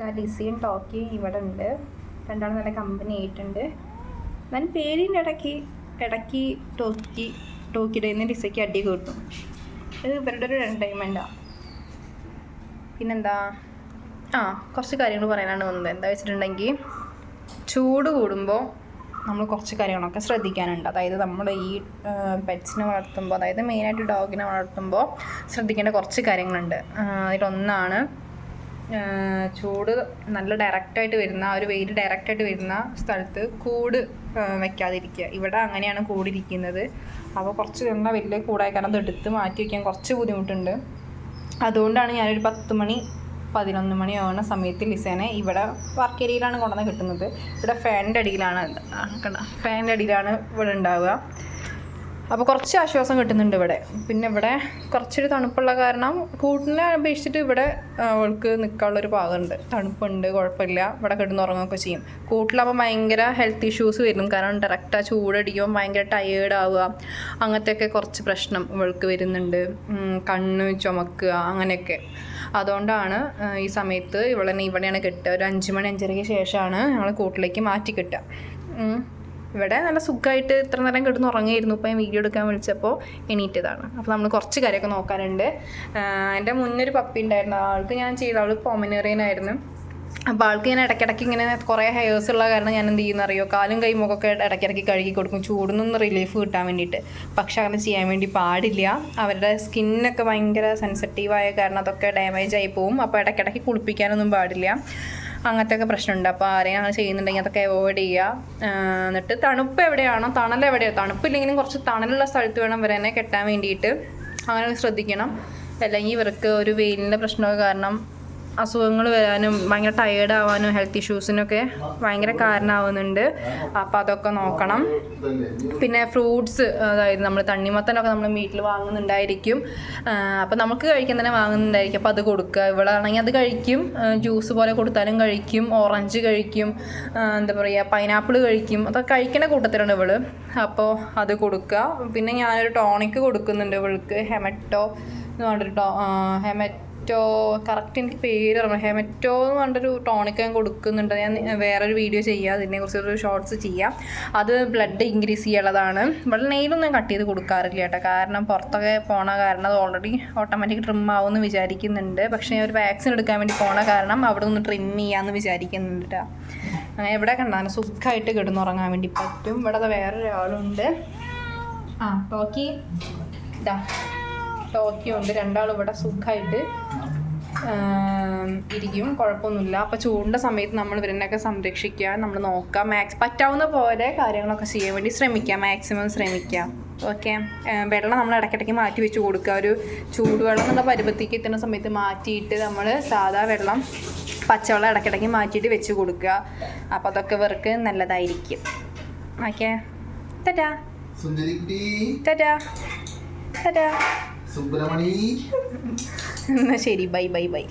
ഇതാ ലിസിയും ടോക്കി ഇവിടെ ഉണ്ട് രണ്ടാളും നല്ല കമ്പനി ആയിട്ടുണ്ട്. ഞാൻ പേരിന്റെ ഇടയ്ക്ക് ഇടയ്ക്ക് ടോക്കി ടോക്കിയുടെ നിന്ന് ലിസയ്ക്ക് അടി കിട്ടും. ഇത് ഇവരുടെ ഒരു എന്റർടൈൻമെന്റാണ് പിന്നെന്താ? ആ കുറച്ച് കാര്യങ്ങൾ പറയാനാണ് വന്നത്. എന്താ വെച്ചിട്ടുണ്ടെങ്കിൽ ചൂട് കൂടുമ്പോൾ നമ്മൾ കുറച്ച് കാര്യങ്ങളൊക്കെ ശ്രദ്ധിക്കാനുണ്ട്. അതായത് നമ്മൾ ഈ പെറ്റ്സിനെ വളർത്തുമ്പോൾ അതായത് മെയിനായിട്ട് ഡോഗിനെ വളർത്തുമ്പോൾ ശ്രദ്ധിക്കേണ്ട കുറച്ച് കാര്യങ്ങളുണ്ട്. അതിലൊന്നാണ് ചൂട് നല്ല ഡയറക്റ്റായിട്ട് വരുന്ന ഒരു വെയിൽ ഡയറക്റ്റായിട്ട് വരുന്ന സ്ഥലത്ത് കൂട് വെക്കാതിരിക്കുക. ഇവിടെ അങ്ങനെയാണ് കൂടിരിക്കുന്നത്. അപ്പോൾ കുറച്ച് എണ്ണ വലിയ കൂടായ കാരണം എടുത്ത് മാറ്റി വയ്ക്കാൻ കുറച്ച് ബുദ്ധിമുട്ടുണ്ട്. അതുകൊണ്ടാണ് ഞാനൊരു പത്ത് മണി പതിനൊന്ന് മണി ആവുന്ന സമയത്ത് ലിസേനെ ഇവിടെ വർക്ക് ഏരിയയിലാണ് കൊണ്ടുവന്ന് കിട്ടുന്നത്. ഇവിടെ ഫാനിന്റെ അടിയിലാണ് ഫാനിന്റെ അടിയിലാണ് ഇവിടെ ഉണ്ടാവുക. അപ്പോൾ കുറച്ച് ആശ്വാസം കിട്ടുന്നുണ്ട് ഇവിടെ. പിന്നെ ഇവിടെ കുറച്ചൊരു തണുപ്പുള്ള കാരണം കൂട്ടിനെ അപേക്ഷിച്ചിട്ട് ഇവിടെ അവൾക്ക് നിൽക്കാനുള്ളൊരു ഭാഗമുണ്ട്. തണുപ്പുണ്ട് കുഴപ്പമില്ല. ഇവിടെ കിടന്ന് കിടന്നുറങ്ങുകയൊക്കെ ചെയ്യും. കൂട്ടിലാകുമ്പോൾ ഭയങ്കര ഹെൽത്ത് ഇഷ്യൂസ് വരും. കാരണം ഡയറക്റ്റ് ആ ചൂടടിക്കുമ്പോൾ ഭയങ്കര ടയേർഡ് ആവുക. അങ്ങനത്തെയൊക്കെ കുറച്ച് പ്രശ്നം ഇവൾക്ക് വരുന്നുണ്ട്. കണ്ണ് ചുമക്കുക അങ്ങനെയൊക്കെ. അതുകൊണ്ടാണ് ഈ സമയത്ത് ഇവളെന്നെ ഇവിടെയാണ് കിട്ടുക. ഒരു അഞ്ച് മണി അഞ്ചരയ്ക്ക് ശേഷമാണ് ഞങ്ങൾ കൂട്ടിലേക്ക് മാറ്റി കിട്ടുക. ഇവിടെ നല്ല സുഖമായിട്ട് ഇത്ര നേരം കിടന്ന് ഉറങ്ങിയിരുന്നു. ഇപ്പം വീഡിയോ എടുക്കാൻ വിളിച്ചപ്പോൾ എണീറ്റതാണ്. അപ്പോൾ നമ്മൾ കുറച്ച് കാര്യമൊക്കെ നോക്കാനുണ്ട്. എന്റെ മുന്നൊരു പപ്പി ഉണ്ടായിരുന്നു. ആൾക്ക് ഞാൻ ചെയ്ത അവൾ പൊമനേറിയനായിരുന്നു അപ്പോൾ ആൾക്ക് ഞാൻ ഇടയ്ക്കിടയ്ക്ക് ഇങ്ങനെ കുറേ ഹെയേഴ്സ് ഉള്ള കാരണം ഞാൻ എന്ത് ചെയ്യുന്ന അറിയോ? കാലും കൈമൊക്കെ ഇടയ്ക്കിടയ്ക്ക് കഴുകി കൊടുക്കും. ചൂടുന്നൊന്ന് റിലീഫ് കിട്ടാൻ വേണ്ടിയിട്ട്. പക്ഷെ അങ്ങനെ ചെയ്യാൻ വേണ്ടി പാടില്ല. അവരുടെ സ്കിന്നൊക്കെ ഭയങ്കര സെൻസിറ്റീവായ കാരണം അതൊക്കെ ഡാമേജ് ആയി പോവും. അപ്പോൾ ഇടയ്ക്കിടയ്ക്ക് കുളിപ്പിക്കാനൊന്നും പാടില്ല. അങ്ങനത്തെ ഒക്കെ പ്രശ്നമുണ്ട്. അപ്പോൾ ആരെയും അങ്ങനെ ചെയ്യുന്നുണ്ടെങ്കിൽ അതൊക്കെ അവോയ്ഡ് ചെയ്യുക. എന്നിട്ട് തണുപ്പ് എവിടെയാണോ തണൽ എവിടെയോ? തണുപ്പില്ലെങ്കിലും കുറച്ച് തണലുള്ള സ്ഥലത്ത് വേണം വരാനെ കെട്ടാൻ വേണ്ടിയിട്ട്. അങ്ങനെ ശ്രദ്ധിക്കണം. അല്ലെങ്കിൽ ഇവർക്ക് ഒരു വെയിലിന്റെ പ്രശ്നമൊക്കെ കാരണം അസുഖങ്ങൾ വരാനും ഭയങ്കര ടയേർഡ് ആവാനും ഹെൽത്ത് ഇഷ്യൂസിനൊക്കെ ഭയങ്കര കാരണമാവുന്നുണ്ട് അപ്പം അതൊക്കെ നോക്കണം. പിന്നെ ഫ്രൂട്ട്സ് അതായത് നമ്മൾ തണ്ണിമത്തനൊക്കെ നമ്മൾ വീട്ടിൽ വാങ്ങുന്നുണ്ടായിരിക്കും. അപ്പം നമുക്ക് കഴിക്കാൻ തന്നെ വാങ്ങുന്നുണ്ടായിരിക്കും. അപ്പോൾ അത് കൊടുക്കുക. ഇവളാണെങ്കിൽ അത് കഴിക്കും. ജ്യൂസ് പോലെ കൊടുത്താലും കഴിക്കും. ഓറഞ്ച് കഴിക്കും. എന്താ പറയുക പൈനാപ്പിൾ കഴിക്കും. അതൊക്കെ കഴിക്കണ കൂട്ടത്തിലാണ് ഇവൾ. അപ്പോൾ അത് കൊടുക്കുക. പിന്നെ ഞാനൊരു ടോണിക്ക് കൊടുക്കുന്നുണ്ട് ഇവൾക്ക്. ഹെമറ്റോ എന്ന് പറഞ്ഞിട്ട് ടോ ഹെമറ്റോ കറക്റ്റ് എനിക്ക് പേര് പറഞ്ഞു ഹെമറ്റോ എന്ന് പറഞ്ഞൊരു ടോണിക് ഞാൻ കൊടുക്കുന്നുണ്ട്. ഞാൻ വേറൊരു വീഡിയോ ചെയ്യാം. അതിനെക്കുറിച്ച് ഒരു ഷോർട്സ് ചെയ്യാം. അത് ബ്ലഡ് ഇൻക്രീസ് ചെയ്യാനുള്ളതാണ്. ഇവിടെ നെയിലൊന്നും ഞാൻ കട്ട് ചെയ്ത് കൊടുക്കാറില്ല കേട്ടോ. കാരണം പുറത്തൊക്കെ പോണ കാരണം അത് ഓൾറെഡി ഓട്ടോമാറ്റിക് ട്രിം ആവുമെന്ന് വിചാരിക്കുന്നുണ്ട്. പക്ഷേ ഞാൻ ഒരു വാക്സിൻ എടുക്കാൻ വേണ്ടി പോണ കാരണം അവിടെ നിന്ന് ട്രിം ചെയ്യാമെന്ന് വിചാരിക്കുന്നുണ്ട് കേട്ടോ. അങ്ങനെ എവിടെ കണ്ടാൽ സുഖമായിട്ട് കിടന്നുറങ്ങാൻ വേണ്ടി പറ്റും. ഇവിടെ വേറൊരാളുണ്ട്. ആ ടോക്കി ഇതാ ടോക്കിയോ ഉണ്ട് രണ്ടാളും ഇവിടെ സുഖമായിട്ട് ഇരിക്കും. കുഴപ്പമൊന്നുമില്ല. അപ്പോൾ ചൂടിന്റെ സമയത്ത് നമ്മൾ ഇവരെന്നൊക്കെ സംരക്ഷിക്കുക നമ്മൾ നോക്കുക മാക്സ് പറ്റാവുന്ന പോലെ കാര്യങ്ങളൊക്കെ ചെയ്യാൻ വേണ്ടി ശ്രമിക്കുക മാക്സിമം ശ്രമിക്കുക ഓക്കെ വെള്ളം നമ്മൾ ഇടയ്ക്കിടയ്ക്ക് മാറ്റി വെച്ച് കൊടുക്കുക. ഒരു ചൂടുവെള്ളം എന്നുള്ള പരുവത്തേക്ക് എത്തുന്ന സമയത്ത് മാറ്റിയിട്ട് നമ്മൾ സാധാ വെള്ളം പച്ചവെള്ളം ഇടയ്ക്കിടയ്ക്ക് മാറ്റിയിട്ട് വെച്ച് കൊടുക്കുക. അപ്പോൾ അതൊക്കെ ഇവർക്ക് നല്ലതായിരിക്കും. ഓക്കെ തരാ തരാ തരാ സുബ്രമണി എന്നാ ശരി ബൈ ബൈ ബൈ.